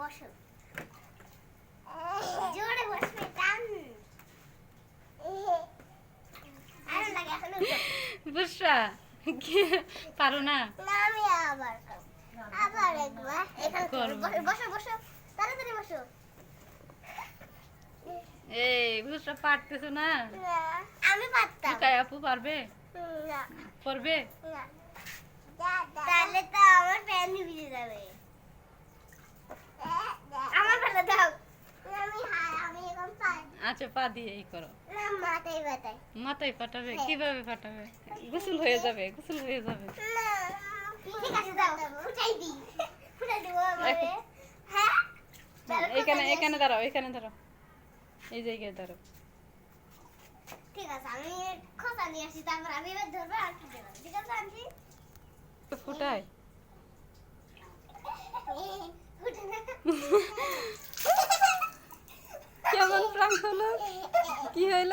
বসো। জোরে বসবে টান। আরও লাগে এখন কি পারো না। আমি আবার আবার একবার। এখানে বসো বসো তাড়াতাড়ি বসো। এই বুসরা পারতেছো না? আমি পারতাম। আপু পারবে? পারবে না তাহলে তো আমার প্যান ভিজে যাবে আমার ফেলে দাও আমি হ্যাঁ আমি এখন পাই আচ্ছা পা দিয়ে এই করো। মাথায় মাথায় ফাটাবে কীভাবে ফাটাবে গোসল হয়ে যাবে গোসল হয়ে যাবে। হ্যাঁ? এখানে এখানে দাঁড়াও এখানে দাঁড়াও। এই জায়গায় দাঁড়াও। ঠিক আছে আমি নিয়ে আসি তারপর আমি এবার ধরবো আর কি দেবো ঠিক আছে আনছি ফুটায়। হলো? কি হইল?